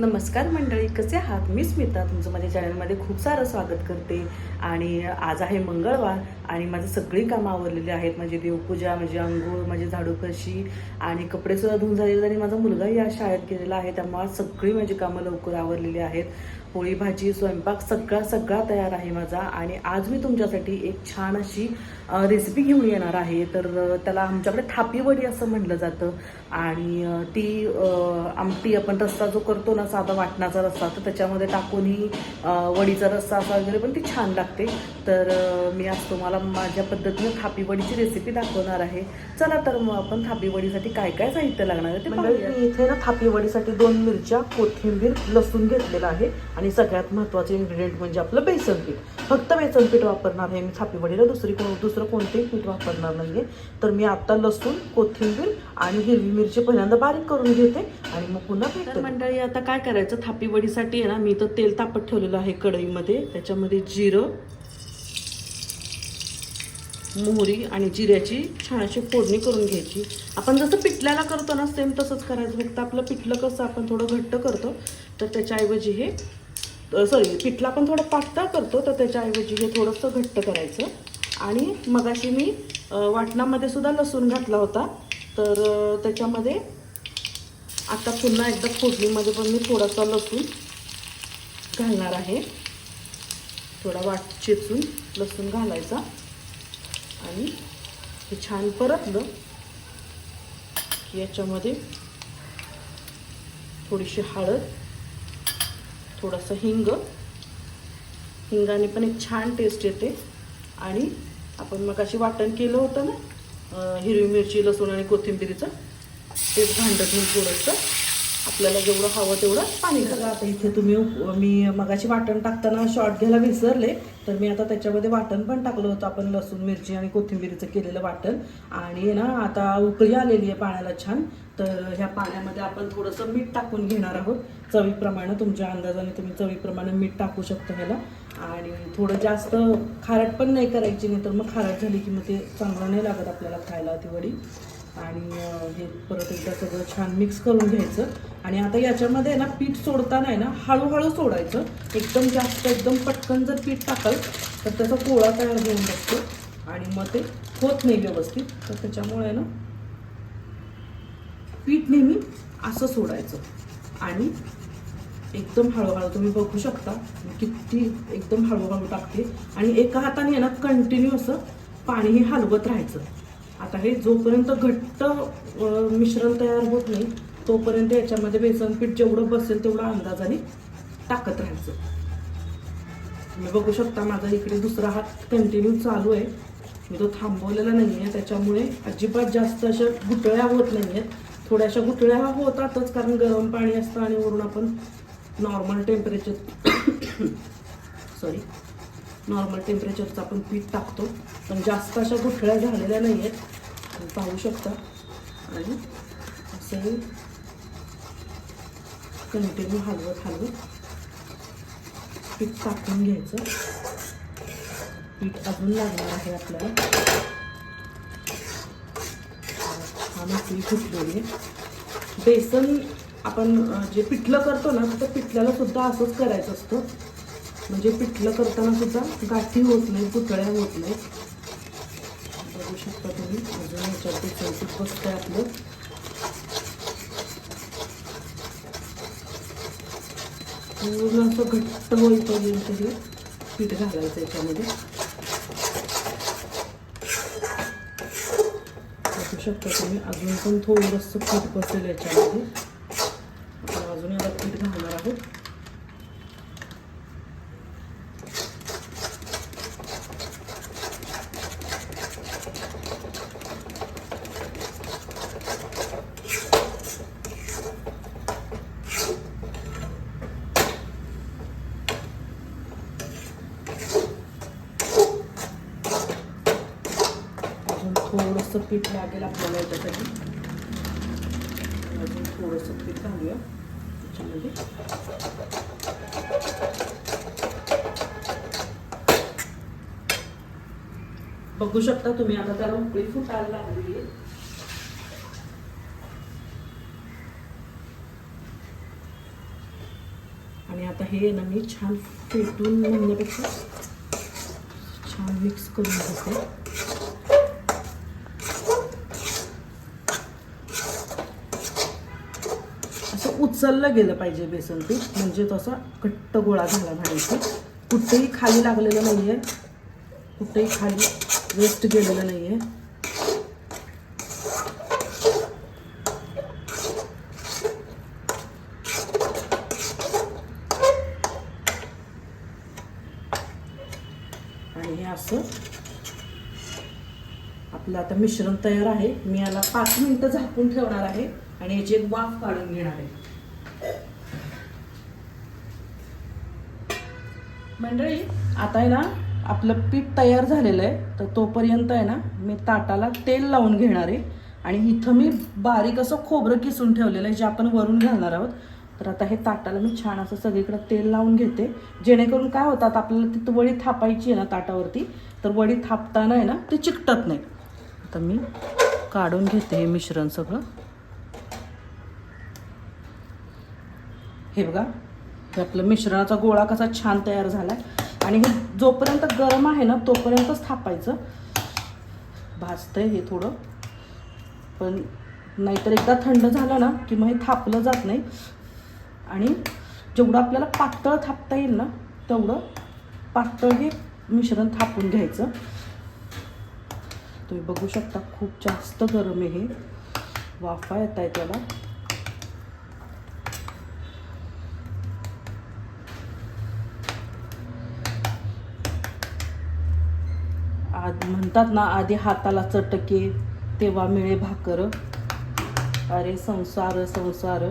नमस्कार मंडळी कसे आहात? मी स्मिता तुमचं माझ्या चॅनलमध्ये खूप सारं स्वागत करते. आणि आज आहे मंगळवार आणि माझी सगळी कामं आवरलेली आहेत. माझी देवपूजा माझी अंघोळ माझी झाडू कशी आणि कपडेसुद्धा धुवून झालेले आणि माझा मुलगाही या शाळेत गेलेला आहे त्यामुळे सगळी माझी कामं लवकर आवरलेली आहेत. पोळी भाजी स्वयंपाक सगळा सगळा तयार आहे माझा. आणि आज मी तुमच्यासाठी एक छान अशी रेसिपी घेऊन येणार आहे. तर त्याला आमच्याकडे थापी वडी असं म्हणलं जातं. आणि ती आमटी आपण रस्सा जो करतो ना साधा वाटणाचा रस्सा तर त्याच्यामध्ये टाकून ही अ, वडीचा रस्सा असा वगैरे पण ती छान लागते. तर मी आज तुम्हाला माझ्या पद्धतीनं थापी वडीची रेसिपी दाखवणार आहे. चला तर मग आपण थापी वडीसाठी काय काय साहित्य लागणार आहे ते मंडळी, पाहूया. मी इथे ना थापी वडीसाठी दोन मिरच्या कोथिंबीर लसूण घेतलेला आहे. आणि सगळ्यात महत्त्वाचे इन्ग्रेडियंट म्हणजे आपलं बेसन पीठ. फक्त बेसन पीठ वापरणार आहे मी थापी वडीला दुसरी कोण दुसरं कोणतेही पीठ वापरणार नाहीये. तर मी आता लसूण कोथिंबीर आणि हिरवी मिरची पहिल्यांदा बारीक करून घेते आणि मग पुन्हा पीठ. मंडळी आता काय करायचं? थापी वडीसाठी आहे ना मी तर तेल तापत ठेवलेलं आहे कढईमध्ये. त्याच्यामध्ये जिरं मोहरी आणि जिऱ्याची छान अशी फोडणी करून घ्यायची. आपण जसं पिठल्याला करतो ना सेम तसंच करायचं. फक्त आपलं पिठलं कसं आपण थोडं घट्ट करतो तर त्याच्याऐवजी हे सॉरी पिठला पण थोडं पातळ करतो तर त्याच्याऐवजी हे थोडंसं घट्ट करायचं. आणि मगाशी मी वाटणामध्ये सुद्धा लसूण घातला होता. तर त्याच्यामध्ये आता पुन्हा एकदा फोडणीमध्ये पण मी थोडासा लसूण घालणार आहे. थोडा वाट चेचून लसूण घालायचा. आणि हे छान परतलं की याच्यामध्ये थोडीशी हळद थोडंसं हिंग. हिंगाने पण एक छान टेस्ट येते. आणि आपण मग अशी वाटण केलं होतं ना हिरवी मिरची लसूण आणि कोथिंबिरीचं तेच भांडं घेऊन थोडंसं आपल्याला जेवढं हवं तेवढं पाणी सगळं आता इथे तुम्ही मी मगाशी वाटण टाकताना शॉर्ट घ्यायला विसरले तर मी आता त्याच्यामध्ये वाटण पण टाकलं होतं. आपण लसूण मिरची आणि कोथिंबीरीचं केलेलं वाटण. आणि ना आता उकळी आलेली आहे पाण्याला छान. तर ह्या पाण्यामध्ये आपण थोडंसं मीठ टाकून घेणार आहोत. चवीप्रमाणे तुमच्या अंदाजाने तुम्ही चवीप्रमाणे मीठ टाकू शकता ह्याला. आणि थोडं जास्त खारट पण नाही करायची नाही तर मग खारट झाली की मग ते चांगलं नाही लागत आपल्याला खायला ती वडी आणि हे परत एकदा सगळं छान मिक्स करून घ्यायचं. आणि आता याच्यामध्ये ना पीठ सोडताना आहे ना हळूहळू सोडायचं. एकदम जास्त एकदम पटकन जर पीठ टाकाल तर त्याचा पोळा तयार होऊन बसतो. आणि मग ते होत नाही व्यवस्थित. तर त्याच्यामुळे ना पीठ नेहमी असं सोडायचं. आणि एकदम हळूहळू तुम्ही बघू शकता किती एकदम हळूहळू टाकते. आणि एका हाताने ना कंटिन्यू असं पाणीही हलवत राहायचं. आता हे जोपर्यंत घट्ट मिश्रण तयार होत नाही तोपर्यंत याच्यामध्ये बेसन पीठ जेवढं बसेल तेवढं अंदाजाने टाकत राहायचं. तुम्ही बघू शकता माझा इकडे दुसरा हात कंटिन्यू चालू आहे. मी तो थांबवलेला नाही आहे त्याच्यामुळे अजिबात जास्त अशा गुटळ्या होत नाही आहेत. थोड्याशा गुटळ्या होतातच कारण गरम पाणी असतं आणि वरून आपण नॉर्मल टेम्परेचर सॉरी नॉर्मल टेम्परेचरचं आपण पीठ टाकतो. पण जास्त अशा गुठळ्या झालेल्या नाही आहेत पाहू शकता. आणि असंही कंटिन्यू हलवत हलवत पीठ टाकून घ्यायचं. पीठ अजून लागणार आहे आपल्याला. छान आपली फुटलेली आहे. बेसन आपण जे पिठलं करतो ना तर पिठल्याला सुद्धा असंच करायचं असतं. म्हणजे पिठलं करताना सुद्धा गाठी होत नाही पुतळ्या होत नाही बघू शकता तुम्ही अजून याच्यात चौकीत पीठ बसतंय आपलं. पूर्ण असं घट्ट होईपर्यंत हे पीठ घालायचं याच्यामध्ये. बघू शकता तुम्ही अजून पण थोडंसं पीठ बसेल याच्यामध्ये. थोडंसं पीठ लागेल आपल्याला याच्यासाठी पीठ घालूया बघू शकता तुम्ही आता त्याला उकळी आहे आणि आता हे। ना मी छान फेटून म्हणण्यापेक्षा छान मिक्स करून घेते असं उचललं गेलं पाहिजे बेसन पीठ. म्हणजे तसा घट्ट गोळा झाला पाहिजे कुठेही खाली लागलेलं नाही आहे कुठेही खाली वेस्ट गेलेलं नाही आहे आणि हे असं आपलं आता मिश्रण तयार आहे. मी याला पाच मिनटं झाकून ठेवणार आहे. आणि याची एक वाफ काढून घेणार आहे. मंडळी आता आहे ना आपलं पीठ तयार झालेलं आहे तर तोपर्यंत आहे ना मी ताटाला तेल लावून घेणार आहे. आणि इथं मी बारीक असं खोबरं किसून ठेवलेलं आहे जे आपण वरून घालणार आहोत. तर आता हे ताटाला मी छान असं सगळीकडे तेल लावून घेते. जेणेकरून काय होतात आपल्याला तिथं वडी थापायची आहे ना ताटावरती तर वडी थापताना आहे ना ते चिकटत नाही. आता मी काढून घेते हे मिश्रण सगळं. हे बघा हे आपलं मिश्रणाचा गोळा कसा छान तयार झाला आहे आणि हे जोपर्यंत गरम आहे ना तोपर्यंतच थापायचं. भाजतंय हे थोडं. पण नाहीतर एकदा थंड झालं ना की मग हे थापलं जात नाही. आणि जेवढं आपल्याला पातळ थापता येईल ना तेवढं पातळ हे मिश्रण थापून घ्यायचं. तुम्ही बघू शकता खूप जास्त गरम आहे हे. वाफा येत आहे त्याला म्हणतात ना आधी हाताला चटके तेव्हा मिळे भाकर. अरे संसार संसार.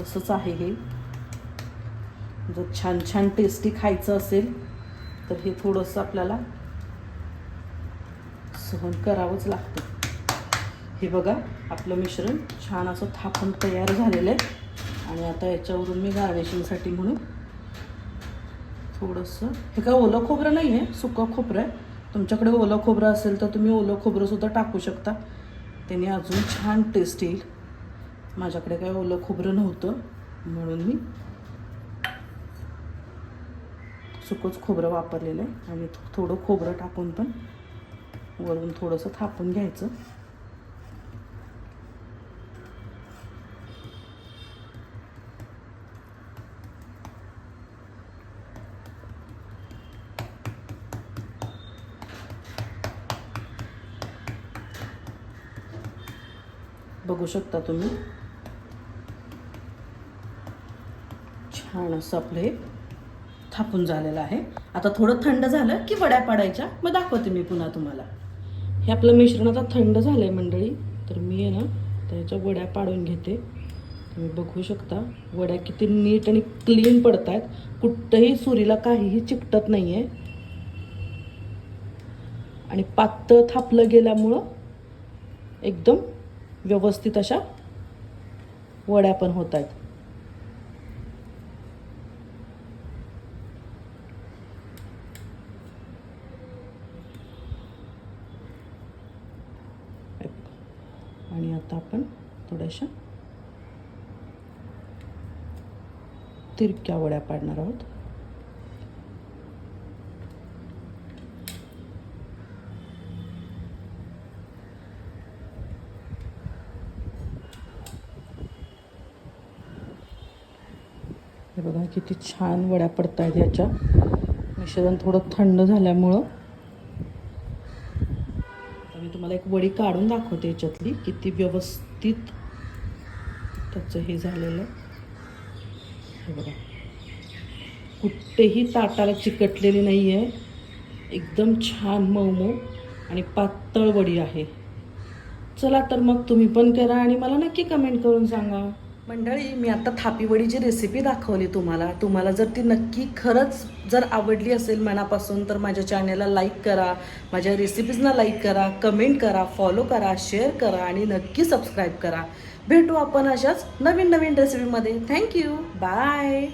तसंच आहे हे. जर छान छान टेस्टी खायचं असेल तर हे थोडंसं आपल्याला सहन करावंच लागतं. हे बघा आपलं मिश्रण छान असं थापून तयार झालेलं आहे. आणि आता याच्यावरून मी गार्निशिंगसाठी म्हणून थोडंसं. हे काय ओलं खोबरं नाही आहे सुकं खोबरं आहे. तुमच्याकडे ओलं खोबरं असेल तर तुम्ही ओलं खोबरंसुद्धा टाकू शकता. त्याने अजून छान टेस्ट येईल. माझ्याकडे काय ओलं खोबरं नव्हतं म्हणून मी सुकंच खोबरं वापरलेलं आहे. आणि थोडं खोबरं टाकून पण वरून थोडंसं थापून घ्यायचं. बघू शकता तुम्ही. छान असं आपलं हे थापून झालेलं आहे. आता थोडं थंड झालं की वड्या पाडायच्या मग दाखवते मी पुन्हा तुम्हाला. हे आपलं मिश्रण आता थंड झालं आहे मंडळी तर मी आहे ना त्याच्या वड्या पाडून घेते. तुम्ही बघू शकता वड्या किती नीट आणि क्लीन पडत आहेत कुठंही सुरीला काहीही चिकटत नाही आहे आणि पातळ थापलं गेल्यामुळं एकदम व्यवस्थित अशा वड्या पण होत आहेत आणि आता आपण थोड्याशा तिरक्या वड्या पाडणार आहोत. बघा किती छान वड्या पडत आहेत याच्या. मिश्रण थोडं थंड झाल्यामुळं. आता मी तुम्हाला एक वडी काढून दाखवते याच्यातली किती व्यवस्थित त्याचं हे झालेलं आहे. हे बघा. कुठेही ताटाला चिकटलेली नाही आहे एकदम छान मऊमऊ मऊ आणि पातळ वडी आहे. चला तर मग तुम्ही पण करा आणि मला नक्की कमेंट करून सांगा. मंडळी मी आता थापीवडीची रेसिपी दाखवली तुम्हाला तुम्हाला जर ती नक्की खरंच जर आवडली असेल मनापासून तर माझ्या चॅनलला लाईक करा माझ्या रेसिपीजना लाईक करा कमेंट करा फॉलो करा शेअर करा आणि नक्की सबस्क्राईब करा. भेटू आपण अशाच नवीन नवीन रेसिपीमध्ये थँक्यू बाय